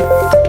Thank you.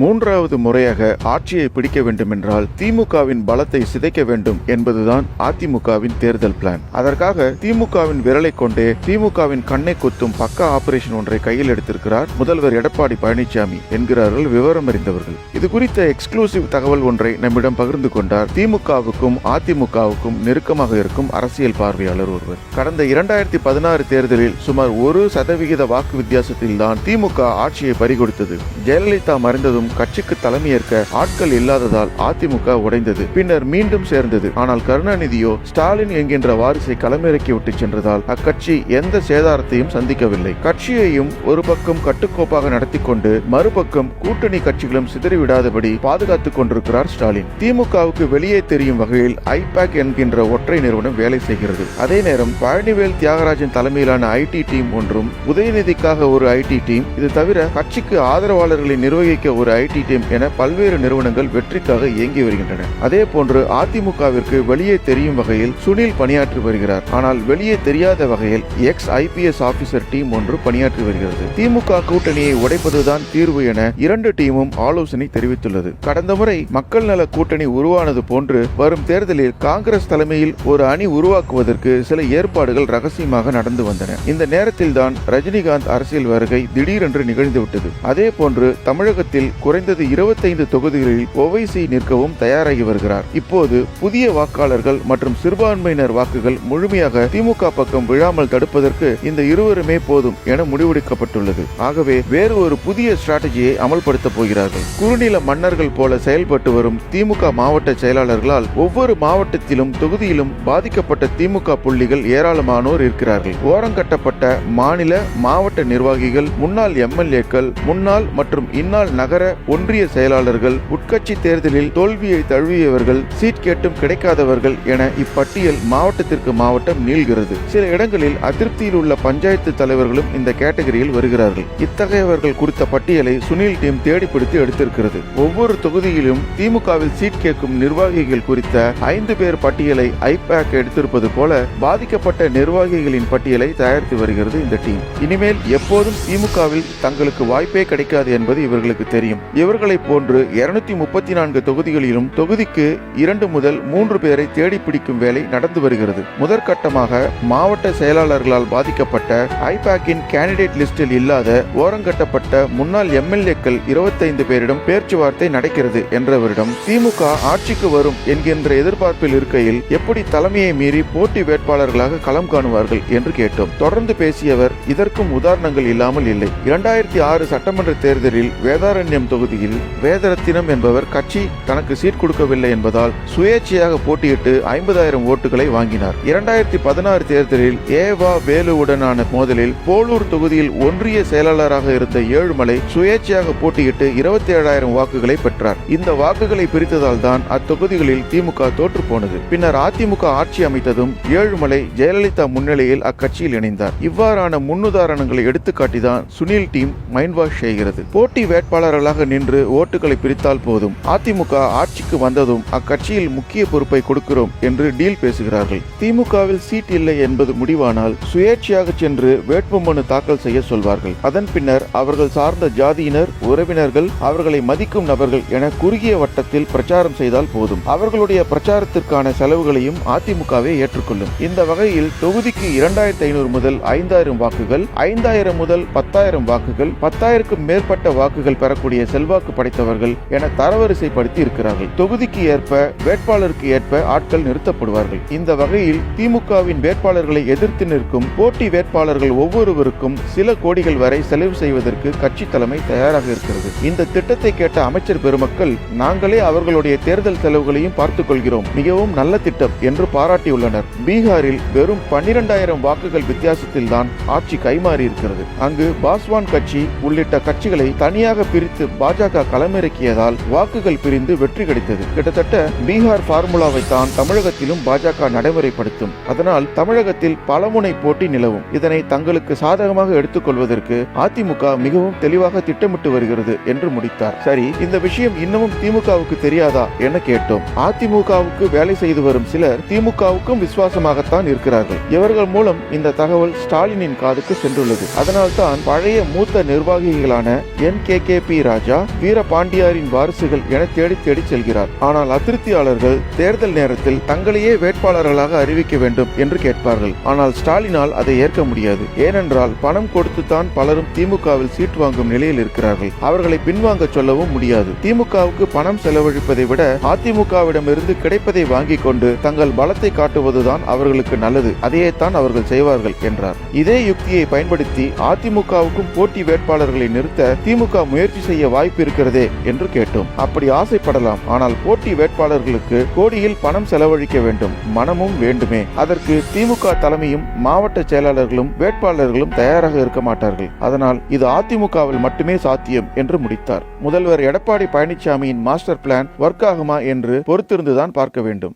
மூன்றாவது முறையாக ஆட்சியை பிடிக்க வேண்டுமென்றால் திமுகவின் பலத்தை சிதைக்க வேண்டும் என்பதுதான் அதிமுகவின் தேர்தல் பிளான் அதற்காக திமுகவின் விரலை கொண்டே திமுகவின் கண்ணை குத்தும் பக்க ஆபரேஷன் ஒன்றை கையில் எடுத்திருக்கிறார் முதல்வர் எடப்பாடி பழனிசாமி என்கிறார்கள் விவரம் அறிந்தவர்கள் இது குறித்த எக்ஸ்க்ளூசிவ் தகவல் ஒன்றை நம்மிடம் பகிர்ந்து கொண்டார் திமுகவுக்கும் அதிமுகவுக்கும் நெருக்கமாக இருக்கும் அரசியல் பார்வையாளர் ஒருவர். கடந்த இரண்டாயிரத்தி பதினாறு தேர்தலில் சுமார் ஒரு சதவிகித வாக்கு வித்தியாசத்தில் தான் திமுக ஆட்சியை பறிகொடுத்தது. ஜெயலலிதா மறைந்ததும் கட்சிக்கு தலைமையேற்க ஆட்கள் இல்லாததால் அதிமுக உடைந்தது. பின்னர் மீண்டும் சேர்ந்தது. ஆனால் கருணாநிதியோ ஸ்டாலின் என்கின்ற வாரிசை களமிறக்கி விட்டு சென்றதால் அக்கட்சி எந்த சேதாரத்தையும் சந்திக்கவில்லை. கட்சியையும் ஒரு பக்கம் கட்டுக்கோப்பாக நடத்தி கொண்டு மறுபக்கம் கூட்டணி கட்சிகளும் சிதறிவிடாதபடி பாதுகாத்துக் கொண்டிருக்கிறார் ஸ்டாலின். திமுகவுக்கு வெளியே தெரியும் வகையில் ஐபேக் என்கின்ற ஒற்றை நிறுவனம் வேலை செய்கிறது. அதே நேரம் பழனிவேல் தியாகராஜன் தலைமையிலான ஐடி டீம் ஒன்றும் உதயநிதிக்காக ஒரு ஐடி டீம். இது தவிர கட்சிக்கு ஆதரவாளர்களை நிர்வகிக்க ஒரு ஐடி டீம் என பல்வேறு நிறுவனங்கள் வெற்றிக்காக இயங்கி வருகின்றன. அதே போன்று அதிமுகவிற்கு வெளியே தெரியும் வகையில் சுனில் பணியாற்றி வருகிறார். ஆனால் வெளியே தெரியாத வகையில் எக்ஸ் ஐபிஎஸ் ஆபிசர் டீம் ஒன்று பணியாற்றி வருகிறது. திமுக கூட்டணியை உடைப்பதுதான் தீர்வு என இரண்டு டீமும் ஆலோசனை தெரிவித்துள்ளது. கடந்த முறை மக்கள் நல கூட்டணி உருவானது போன்று வரும் தேர்தலில் காங்கிரஸ் தலைமையில் ஒரு அணி உருவாக்குவதற்கு சில ஏற்பாடுகள் ரகசியமாக நடந்து வந்தன. இந்த நேரத்தில் தான் ரஜினிகாந்த் அரசியல் வருகை திடீரென்று நிகழ்ந்துவிட்டது. அதே போன்று தமிழகத்தில் குறைந்தது இருபத்தைந்து தொகுதிகளில் ஓவைசி நிற்கவும் தயாராகி வருகிறார். இப்போது புதிய வாக்காளர்கள் மற்றும் சிறுபான்மையினர் வாக்குகள் முழுமையாக திமுக பக்கம் விழாமல் தடுப்பதற்கு இந்த இருவருமே போதும் என முடிவெடுக்கப்பட்டுள்ளது. ஆகவே வேறு ஒரு புதிய ஸ்ட்ராட்டஜியை அமல்படுத்த போகிறார்கள். குறுநில மன்னர்கள் போல செயல்பட்டு வரும் திமுக மாவட்ட செயலாளர்களால் ஒவ்வொரு மாவட்டத்திலும் தொகுதியிலும் பாதிக்கப்பட்ட திமுக புள்ளிகள் ஏராளமானோர் இருக்கிறார்கள். ஓரங்கட்டப்பட்ட மாநில மாவட்ட நிர்வாகிகள் முன்னாள் எம்எல்ஏக்கள் முன்னாள் மற்றும் இந்நாள் நகர ஒன்றிய செயலாளர்கள் உட்கட்சி தேர்தலில் தோல்வியை தழுவியவர்கள் சீட் கேட்டும் கிடைக்காதவர்கள் என இப்பட்டியல் மாவட்டத்திற்கு மாவட்டம் நீள்கிறது. சில இடங்களில் அதிருப்தியில் உள்ள பஞ்சாயத்து தலைவர்களும் இந்த கேட்டகரியில் வருகிறார்கள். இத்தகையவர்கள் குறித்த பட்டியலை சுனில் டீம் தேடிப்பிடித்து எடுத்திருக்கிறது. ஒவ்வொரு தொகுதியிலும் திமுகவில் சீட் கேட்கும் நிர்வாகிகள் குறித்த ஐந்து பேர் பட்டியலை ஐபேக் எடுத்திருப்பது போல பாதிக்கப்பட்ட நிர்வாகிகளின் பட்டியலை தயாரித்து வருகிறது இந்த டீம். இனிமேல் எப்போதும் திமுகவில் தங்களுக்கு வாய்ப்பே கிடைக்காது என்பது இவர்களுக்கு தெரியும். இவர்களைப் போன்று இருநூத்தி முப்பத்தி நான்கு தொகுதிகளிலும் தொகுதிக்கு இரண்டு முதல் மூன்று பேரை தேடி பிடிக்கும் வேலை நடந்து வருகிறது. முதற்கட்டமாக மாவட்ட செயலாளர்களால் பாதிக்கப்பட்ட ஐபேக்கின் கேண்டிடேட் லிஸ்டில் இல்லாத ஓரங்கட்டப்பட்ட முன்னாள் எம்எல்ஏக்கள் இருபத்தைந்து பேரிடம் பேச்சுவார்த்தை நடக்கிறது என்றவரிடம் திமுக ஆட்சிக்கு வரும் என்கின்ற எதிர்பார்ப்பில் இருக்கையில் எப்படி தலைமையை மீறி போட்டி வேட்பாளர்களாக களம் காணுவார்கள் என்று கேட்டோம். தொடர்ந்து பேசியவர் இதற்கும் உதாரணங்கள் இல்லாமல் இல்லை. இரண்டாயிரத்தி ஆறு சட்டமன்ற தேர்தலில் வேதாரண்யம் தொகுதியில் வேதரத்தினம் என்பவர் கட்சி தனக்கு சீட் கொடுக்கவில்லை என்பதால் சுயேட்சையாக போட்டியிட்டு ஐம்பதாயிரம் ஓட்டுகளை வாங்கினார். இரண்டாயிரத்தி பதினாறு தேர்தலில் ஏவா வேலுவுடனான மோதலில் போலூர் தொகுதியில் ஒன்றிய செயலாளராக இருந்த ஏழுமலை சுயேட்சையாக போட்டியிட்டு இருபத்தி ஏழாயிரம் வாக்குகளை பெற்றார். இந்த வாக்குகளை பிரித்ததால் தான் அத்தொகுதிகளில் திமுக தோற்று போனது. பின்னர் அதிமுக ஆட்சி அமைத்ததும் ஏழுமலை ஜெயலலிதா முன்னிலையில் அக்கட்சியில் இணைந்தார். இவ்வாறான முன்னுதாரணங்களை எடுத்துக்காட்டிதான் சுனில் டீம் மைண்ட் வாஷ் செய்கிறது. போட்டி வேட்பாளர்களாக நின்று ஓட்டுகளை பிரித்தால் போதும். அதிமுக ஆட்சிக்கு வந்ததும் அக்கட்சியில் முக்கிய பொறுப்பை கொடுக்கிறோம் என்று டீல் பேசுகிறார்கள். திமுகவில் சீட் இல்லை என்பது முடிவானால் சுயேட்சையாக சென்று வேட்புமனு தாக்கல் செய்ய சொல்வார்கள். அதன் பின்னர் அவர்கள் சார்ந்த ஜாதியினர் உறவினர்கள் அவர்களை மதிக்கும் நபர்கள் என குறுகிய வட்டத்தில் பிரச்சாரம் செய்தால் போதும். அவர்களுடைய பிரச்சாரத்திற்கான செலவுகளையும் அதிமுகவே ஏற்றுக்கொள்ளும். இந்த வகையில் தொகுதிக்கு இரண்டாயிரத்தி ஐநூறு முதல் ஐந்தாயிரம் வாக்குகள் ஐந்தாயிரம் முதல் பத்தாயிரம் வாக்குகள் பத்தாயிரக்கும் மேற்பட்ட வாக்குகள் பெறக்கூடிய செல்வாக்கு படைத்தவர்கள் என தரவரிசைப்படுத்தி இருக்கிறார்கள். தொகுதிக்கு ஏற்ப வேட்பாளருக்கு ஏற்ப ஆட்கள் நிறுத்தப்படுவார்கள். இந்த வகையில் திமுகவின் வேட்பாளர்களை எதிர்த்து நிற்கும் போட்டி வேட்பாளர்கள் ஒவ்வொருவருக்கும் சில கோடிகள் வரை செலவு செய்வதற்கு கட்சி தலைமை தயாராக இருக்கிறது. இந்த திட்டத்தை கேட்ட அமைச்சர் பெருமக்கள் நாங்களே அவர்களுடைய தேர்தல் செலவுகளையும் பார்த்துக் கொள்கிறோம். மிகவும் நல்ல திட்டம் என்று பாராட்டியுள்ளனர். பீகாரில் வெறும் பன்னிரண்டாயிரம் வாக்குகள் வித்தியாசத்தில் தான் ஆட்சி கைமாறி இருக்கிறது அங்கு பாஸ்வான் கட்சி உள்ளிட்ட கட்சிகளை தனியாக பிரித்து பாஜக களமிறக்கியதால் வாக்குகள் பிரிந்து வெற்றி கிடைத்தது. கிட்டத்தட்ட பீகார் பார்முலாவை தான் தமிழகத்திலும் பாஜக நடைமுறைப்படுத்தும். அதனால் தமிழகத்தில் பலமுனை போட்டி நிலவும். இதனை தங்களுக்கு சாதகமாக எடுத்துக்கொள்வதற்கு அதிமுக மிகவும் தெளிவாக திட்டமிட்டு வருகிறது என்று முடித்தார். சரி இந்த விஷயம் இன்னமும் திமுகவுக்கு தெரியாதா என கேட்டோம். அதிமுகவுக்கு வேலை செய்து வரும் சிலர் திமுகவுக்கும் விசுவாசமாகத்தான் இருக்கிறார்கள். இவர்கள் மூலம் இந்த தகவல் ஸ்டாலினின் காதுக்கு சென்றுள்ளது. அதனால்தான் பழைய மூத்த நிர்வாகிகளான N K K P Raja வீரபாண்டியாரின் வாரிசுகள் என தேடி தேடி செல்கிறார். ஆனால் அதிருப்தியாளர்கள் தேர்தல் நேரத்தில் தங்களையே வேட்பாளர்களாக அறிவிக்க வேண்டும் என்று கேட்பார்கள். ஆனால் ஸ்டாலினால் அதை ஏற்க முடியாது. ஏனென்றால் பணம் கொடுத்துதான் பலரும் திமுகவில் சீட் வாங்கும் நிலையில் இருக்கிறார்கள். அவர்களை பின்வாங்க சொல்லவும் முடியாது. திமுகவுக்கு பணம் செலவழிப்பதை விட அதிமுகவிடமிருந்து கிடைப்பதை வாங்கிக் கொண்டு தங்கள் பலத்தை காட்டுவதுதான் அவர்களுக்கு நல்லது. அதையே தான் அவர்கள் செய்வார்கள் என்றார். இதே யுக்தியை பயன்படுத்தி அதிமுகவுக்கும் போட்டி வேட்பாளர்களை நிறுத்த திமுக முயற்சி செய்ய வாய்ப்பு இருக்கிறதே என்று கேட்டோம். அப்படி ஆசைப்படலாம். ஆனால் போட்டி வேட்பாளர்களுக்கு கோடியில் பணம் செலவழிக்க வேண்டும். மனமும் வேண்டுமே. அதற்கு திமுக தலைமையும் மாவட்ட செயலாளர்களும் வேட்பாளர்களும் தயாராக இருக்க மாட்டார்கள். அதனால் இது அதிமுகவில் மட்டுமே சாத்தியம் என்று முடித்தார். முதல்வர் எடப்பாடி பழனிசாமியின் மாஸ்டர் பிளான் ஒர்க் ஆகுமா என்று பொறுத்திருந்துதான் பார்க்க வேண்டும்.